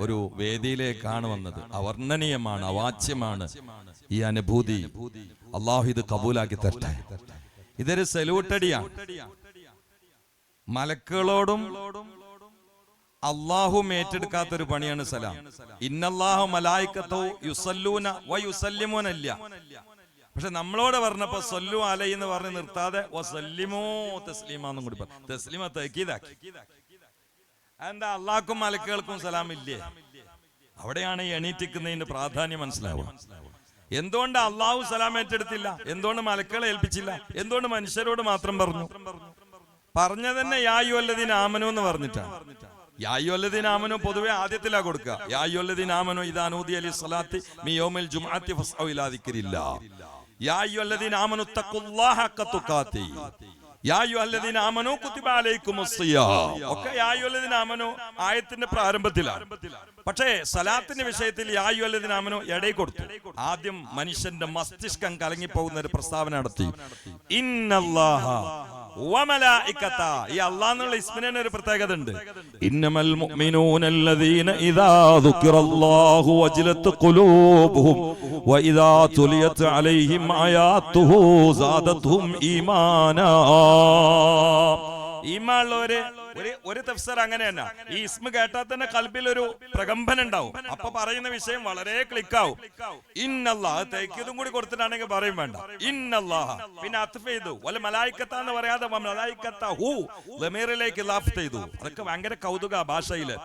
ഒരു വേദിയിലേക്കാണ് വന്നത്. അവർണനീയമാണ് അവാച്യമാണ് ഈ അനുഭൂതി. അള്ളാഹു ഇത് കബൂലാക്കി തരട്ടെ. ഇതൊരു സല്യൂട്ടടിയാണ് മലക്കുകളോടും അള്ളാഹു ഏറ്റെടുക്കാത്ത ഒരു പണിയാണ് സലാം. ഇന്നല്ലാഹു മലായിക്കത്തോ യുസല്ലൂന വയുസല്യമോനല്ല പക്ഷെ നമ്മളോട് പറഞ്ഞപ്പോ സൊല്ലു അലൈ എന്ന് പറഞ്ഞ് നിർത്താതെ വസല്ലിമോ തസ്ലീമാന്നും കൂടി പറഞ്ഞു. തസ്ലീമ തക്കീതാക്കി എന്താ അള്ളാഹ്ക്കും മലക്കുകൾക്കും സലാം ഇല്ലേ അവിടെയാണ് എണീറ്റിക്കുന്നതിന്റെ പ്രാധാന്യം മനസ്സിലാവുക. എന്തുകൊണ്ട് അള്ളാഹു സലാം ഏറ്റെടുത്തില്ല? എന്തുകൊണ്ട് മലക്കളെ ഏൽപ്പിച്ചില്ല? എന്തുകൊണ്ട് മനുഷ്യരോട് മാത്രം പറഞ്ഞു? പറഞ്ഞ തന്നെ യായു അല്ലദീൻ ആമനു എന്ന് പറഞ്ഞിട്ടാണ് യായു അല്ലദീൻ ആമനു പൊതുവെ ആദ്യത്തിലാ കൊടുക്കുക. യായു അല്ലദീൻ ആമനു ഇതാനൂദി അലി സലാത്തി മിയോമിൽ ജുമാത്തി ഫസ്ഔ ഇലാ ദിക്രില്ലാ. യായു അല്ലദീൻ ആമനു തഖുല്ലാഹ ഹഖ ഒക്കെ യായു ആയത്തിന്റെ പ്രാരംഭത്തിലാണ്. പക്ഷേ സലാത്തിന്റെ വിഷയത്തിൽ യായു അല്ലദീൻ ആമനു ഇടയിൽ കൊടുത്തു. ആദ്യം മനുഷ്യന്റെ മസ്തിഷ്കം കലങ്ങിപ്പോകുന്ന ഒരു പ്രസ്താവന നടത്തി. ഇന്നല്ലാഹ. ഈ ഇസ്മിന് ഒരു പ്രത്യേകത ഉണ്ട്. ഇന്നമൽ മുഅ്മിനൂനല്ലദീന ഇദാ ദുക്കിറല്ലാഹു വജിലത്ത് ഖുലൂബുഹും വഇദാ തുലിയത് അലൈഹിം ആയാത്തുഹു സാദത്തുഹും ഈമാനാ. ഈമാനുള്ളവര് ഒരു ഒരു തഫ്സർ അങ്ങനെ തന്നെ ഈ ഇസ്മ കേട്ടാൽ തന്നെ കൽബിൽ ഒരു പ്രകമ്പനം ഉണ്ടാവും. അപ്പൊ പറയുന്ന വിഷയം വളരെ ക്ലിക്കാവും. ഇന്നല്ലാഹ് തേക്കിയതും കൂടി കൊടുത്തിട്ടാണെങ്കിൽ പറയും വേണ്ട. ഇന്നല്ലാഹ്. പിന്നെ അത്ഫ് ചെയ്തു. വല്ല മലായിക്കത്ത എന്ന് പറയാതെ മലായിക്കത്ത ഹൂ ലമീറിലേക്ക് ലാഫ് ചെയ്തു. അതൊക്കെ ഭയങ്കര കൗതുക ഭാഷയിൽ.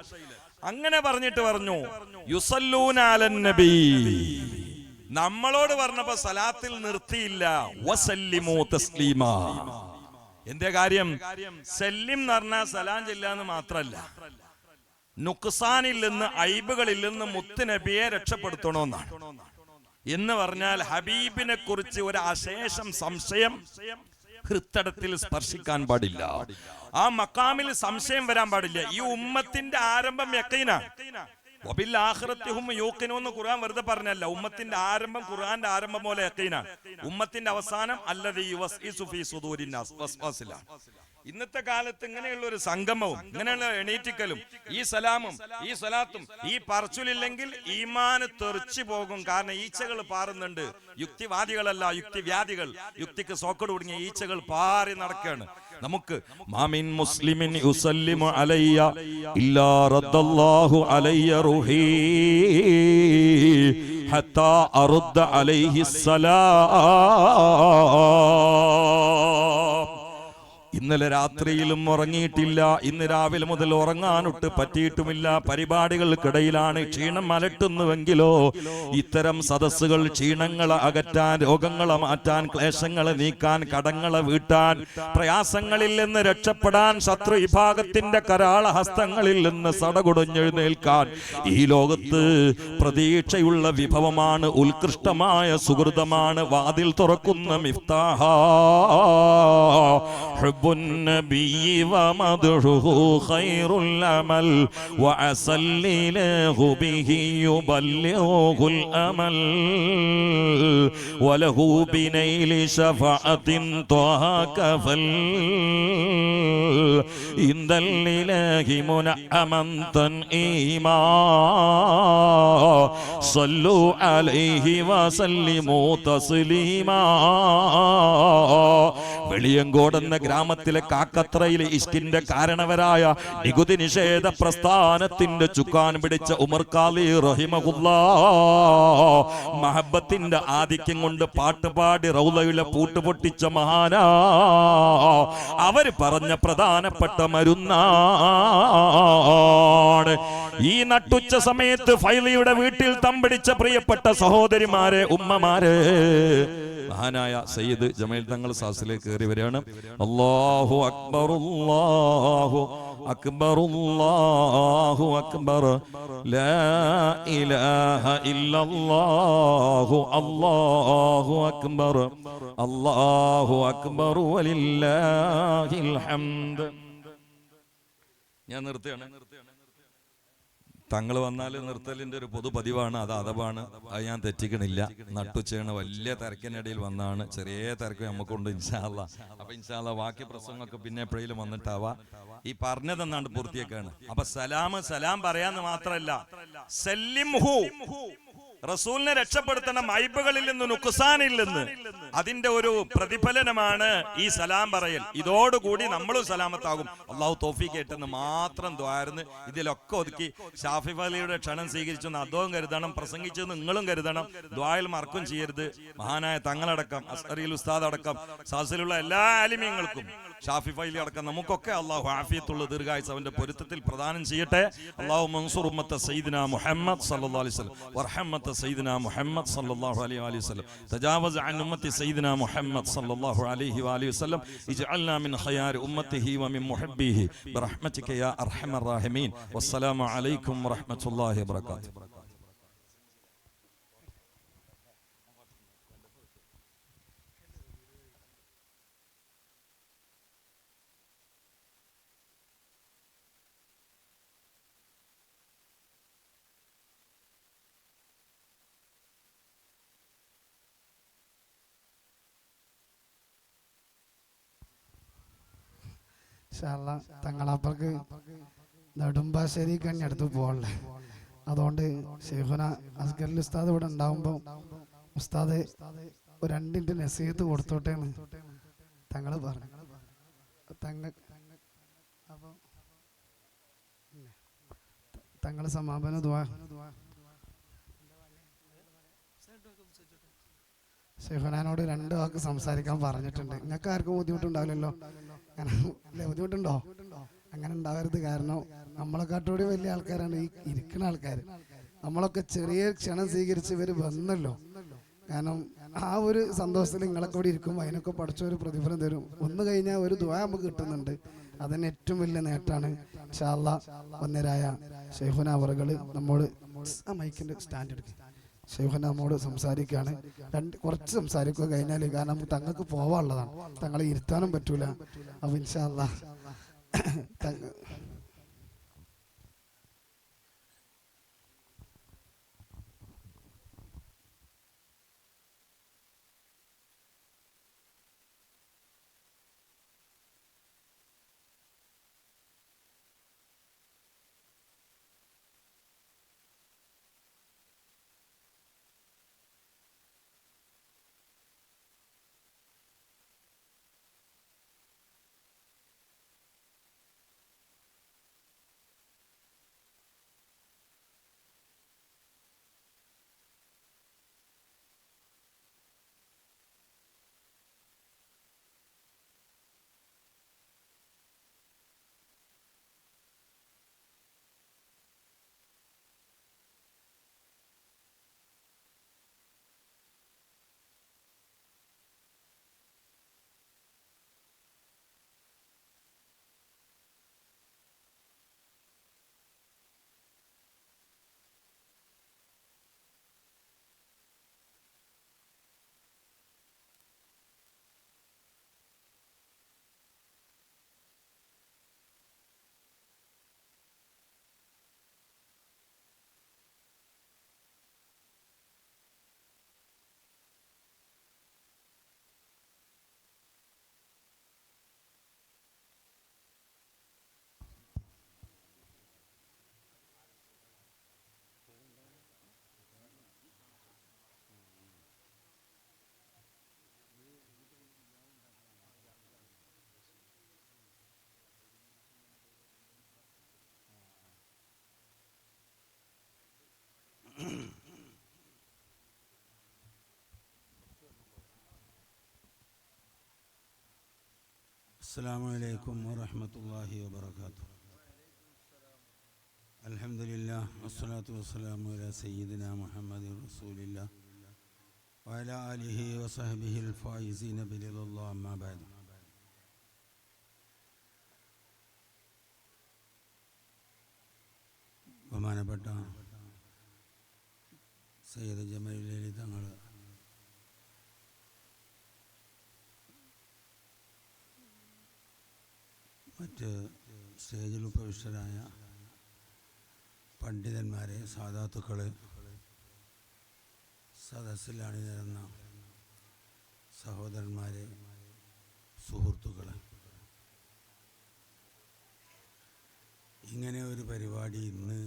അങ്ങനെ പറഞ്ഞിട്ട് പറഞ്ഞു യുസല്ലൂന അലൻ നബി. നമ്മളോട് പറഞ്ഞപ്പോ സലാത്തിൽ നിർത്തിയില്ല. വസല്ലിമു തസ്ലീമാ. എന്തേ കാര്യം സെല്ലിം എന്ന് പറഞ്ഞാൽ സലാം ചെല്ലാന്ന് മാത്രല്ല. നുക്സാനിൽ നിന്ന് ഐബുകളിൽ നിന്ന് മുത്തുനബിയെ രക്ഷപ്പെടുത്തണമെന്നാണ് എന്ന് പറഞ്ഞാൽ ഹബീബിനെ കുറിച്ച് ഒരു അശേഷം സംശയം ഹൃത്തടത്തിൽ സ്പർശിക്കാൻ പാടില്ല. ആ മക്കാമിൽ സംശയം വരാൻ പാടില്ല. ഈ ഉമ്മത്തിന്റെ ആരംഭം യക്കീനാണ് എന്ന് ഖുർആൻ വെറുതെ പറഞ്ഞല്ല. ഉമ്മത്തിന്റെ ആരംഭം ഖുർആന്റെ ആരംഭം പോലെ യക്കീനാണ്. ഉമ്മത്തിന്റെ അവസാനം നാസ് ഇന്നത്തെ കാലത്ത് ഇങ്ങനെയുള്ള ഒരു സംഗമവും ഇങ്ങനെയുള്ള എണീറ്റിക്കലും ഈ സലാമും ഈ സലാത്തും ഈ പറച്ചിലില്ലെങ്കിൽ ഈമാന് തെറിച്ചു പോകും. കാരണം ഈച്ചകൾ പാറുന്നുണ്ട്. യുക്തിവാദികളല്ല യുക്തിവ്യാധികൾ. യുക്തിക്ക് സോക്കട് കുടുങ്ങിയ ഈച്ചകൾ പാറി നടക്കുകയാണ്. നമുക്ക് മാമിൻ മുസ്ലിമിൻ യുസല്ലിമു അലയ്യ ഇല്ലാ റദ്ദല്ലാഹു അലയ്യ റുഹി ഹത്താ അറുദ്ദ അലൈഹി സലാം ഇന്നലെ രാത്രിയിലും ഉറങ്ങിയിട്ടില്ല. ഇന്ന് രാവിലെ മുതൽ ഉറങ്ങാനൊട്ട് പറ്റിയിട്ടുമില്ല. പരിപാടികൾക്കിടയിലാണ് ക്ഷീണം അലട്ടുന്നുവെങ്കിലോ ഇത്തരം സദസ്സുകൾ ക്ഷീണങ്ങളെ അകറ്റാൻ രോഗങ്ങളെ മാറ്റാൻ ക്ലേശങ്ങളെ നീക്കാൻ കടങ്ങളെ വീട്ടാൻ പ്രയാസങ്ങളിൽ നിന്ന് രക്ഷപ്പെടാൻ ശത്രു വിഭാഗത്തിന്റെ കരാള ഹസ്തങ്ങളിൽ നിന്ന് സടകുടഞ്ഞെഴുന്നേൽക്കാൻ ഈ ലോകത്ത് പ്രതീക്ഷയുള്ള വിഭവമാണ് ഉത്കൃഷ്ടമായ സുഹൃതമാണ്. വാതിൽ തുറക്കുന്ന മിഫ്താഹ حب النبي ومدحه خير الأمل وعسى الإله به يبلغه الأمل. وله بنيل شفاعة طه كفل. عند الإله منعما تنئيما സല്ലു അലൈഹി വസല്ലിമു തസ്ലീമാ വെളിയങ്കോട് എന്ന ഗ്രാമത്തിലെ കാക്കത്രയിലെ ഇഷ്കിന്റെ കാരണവരായ നികുതി നിഷേധ പ്രസ്ഥാനത്തിന്റെ ചുക്കാൻ പിടിച്ച ഉമർ കാലി റഹിമഹുല്ല. മഹബത്തിന്റെ ആധിക്യം കൊണ്ട് പാട്ടുപാടി റൗലയിലെ പൂട്ടുപൊട്ടിച്ച മഹാന. അവർ പറഞ്ഞ പ്രധാനപ്പെട്ട മരുന്നാണ്. ഈ നട്ടുച്ച സമയത്ത് ഫൈലിയുടെ വീട്ടിൽ തമ്പടിച്ച പ്രിയപ്പെട്ട സഹോദരിമാരെ ഉമ്മമാരെ. മഹാനായ സയ്യിദ് ജമീൽ തങ്ങൾ സാസിലേക്ക് കയറി വരികയാണ്. അല്ലാഹു അക്ബർ അല്ലാഹു അക്ബർ അല്ലാഹു അക്ബർ. ലാ ഇലാഹ ഇല്ലല്ലാഹു അല്ലാഹു അക്ബർ. അല്ലാഹു അക്ബർ വലില്ലാഹിൽ ഹംദ്. ഞാൻ നിർത്തുകയാണ്. തങ്ങൾ വന്നാൽ നിർത്തലിന്റെ ഒരു പൊതു പതിവാണ് അത് അതവാണ് അത് ഞാൻ തെറ്റിക്കണില്ല. നട്ടുച്ചയാണ് വലിയ തിരക്കിനിടയിൽ വന്നാണ് ചെറിയ തിരക്ക് നമുക്കുണ്ട് ഇൻഷാല്ല അപ്പൊ ഇൻഷാല്ല ബാക്കി പ്രസംഗമൊക്കെ പിന്നെ എപ്പോഴേലും വന്നിട്ടാവാ. ഈ പറഞ്ഞതെന്നാണ് പൂർത്തിയൊക്കെയാണ് അപ്പൊ സലാം സലാം പറയാന്ന് മാത്രല്ല. സല്ലിംഹു. റസൂലിനെ രക്ഷപ്പെടുത്തണം ഐബുകളിൽ നിന്ന് നുക്സാനിൽ നിന്ന്. അതിന്റെ ഒരു പ്രതിഫലനമാണ് ഈ സലാം പറയൽ. ഇതോടുകൂടി നമ്മളും സലാമത്താകും. അള്ളാഹു തോഫി കേട്ടെന്ന് മാത്രം ദ്വാരുന്ന് ഇതിലൊക്കെ ഒതുക്കി ഷാഫി അലിയുടെ ക്ഷണം സ്വീകരിച്ചെന്ന് അദ്ദേഹം കരുതണം പ്രസംഗിച്ചു നിങ്ങളും കരുതണം. ദ്വായിൽ മറക്കും ചെയ്യരുത്. മഹാനായ തങ്ങളടക്കം അസ്ഹറിൽ ഉസ്താദ് അടക്കം സാസിലുള്ള എല്ലാ ആലിമ്യങ്ങൾക്കും ഷാഫി ഫൈലി അടക്കം നമുക്കൊക്കെ അള്ളാഹു ആഫിയത്തുള്ള ദീർഘായുസ് അവന്റെ പൊരുത്തത്തിൽ പ്രദാനം ചെയ്യട്ടെ. അള്ളാഹു മൻസൂർ ഉമ്മത്ത സയ്യിദ്ന മുഹമ്മദ് സല്ലാ അലൈഹി വസല്ലം. വർഹമ്മത്ത سيدنا محمد صلى الله عليه وآله وسلم تجاوز عن أمة سيدنا محمد صلى الله عليه وآله وسلم اجعلنا من خيار أمته ومن محبيه برحمتك يا أرحم الراحمين والسلام عليكم ورحمة الله وبركاته ഇൻഷാല്ല തങ്ങളപ്പർക്ക് നെടുമ്പാശ്ശേരി കണ്ണി അടുത്ത് പോകണ്ടേ അതുകൊണ്ട് ഷെയ്ഖുന അസ്ഗറിൽ ഉസ്താദ് ഇവിടെ ഉണ്ടാവുമ്പോൾ ഉസ്താദ് ഒരു രണ്ടിന്റെ നസീഹത്ത് കൊടുത്തോട്ടേന്ന് തങ്ങൾ പറഞ്ഞു. തങ്ങൾ അപ്പോൾ തങ്ങൾ സമാപന ദ്വാ രണ്ട് വാക്ക് സംസാരിക്കാൻ പറഞ്ഞിട്ടുണ്ട്. നിങ്ങൾക്ക് ആർക്കും ബുദ്ധിമുട്ടുണ്ടാവില്ലല്ലോ? അല്ലേ? ബുദ്ധിമുട്ടുണ്ടോ? അങ്ങനെ ഉണ്ടാവരുത്. കാരണം നമ്മളെക്കാട്ടോടി വലിയ ആൾക്കാരാണ് ഈ ഇരിക്കുന്ന ആൾക്കാർ നമ്മളൊക്കെ ചെറിയ ക്ഷണം സ്വീകരിച്ച് ഇവർ വന്നല്ലോ. കാരണം ആ ഒരു സന്തോഷത്തിൽ നിങ്ങളെ കൂടി ഇരിക്കുമ്പോൾ അതിനൊക്കെ പഠിച്ച ഒരു പ്രതിഫലം തരും. ഒന്ന് കഴിഞ്ഞാൽ ഒരു ദ്വാ നമുക്ക് കിട്ടുന്നുണ്ട്. അതിന് ഏറ്റവും വലിയ നേട്ടമാണ്. ഷാല്ല ഒന്നരായ ഷെയ്ഫുന അവറുകൾ നമ്മോട് ആ മൈക്കിന്റെ സ്റ്റാൻഡ് എടുക്കും. ഷെയ്ഖുന നമ്മോട് സംസാരിക്കുകയാണ്. രണ്ട് കുറച്ച് സംസാരിക്കുക കഴിഞ്ഞാൽ കാരണം തങ്ങൾക്ക് പോവാനുള്ളതാണ്. തങ്ങളെ ഇരുത്താനും പറ്റൂല. അപ്പൊ ഇൻഷാല്ല السلام عليكم ورحمة الله وبركاته الحمد لله والصلاة والسلام على سيدنا محمد رسول الله وعلى آله وصحبه الفائزين برضا الله أما بعد ബഹുമാനപ്പെട്ട സയ്യദ് ജമലി തങ്ങൾ മറ്റ് സ്റ്റേജിൽ ഉപവിഷ്ടരായ പണ്ഡിതന്മാരെ സാധാത്തുക്കളെ സദസ്സിൽ സഹോദരന്മാരെ സുഹൃത്തുക്കളെ. ഇങ്ങനെ ഒരു പരിപാടി ഇന്ന്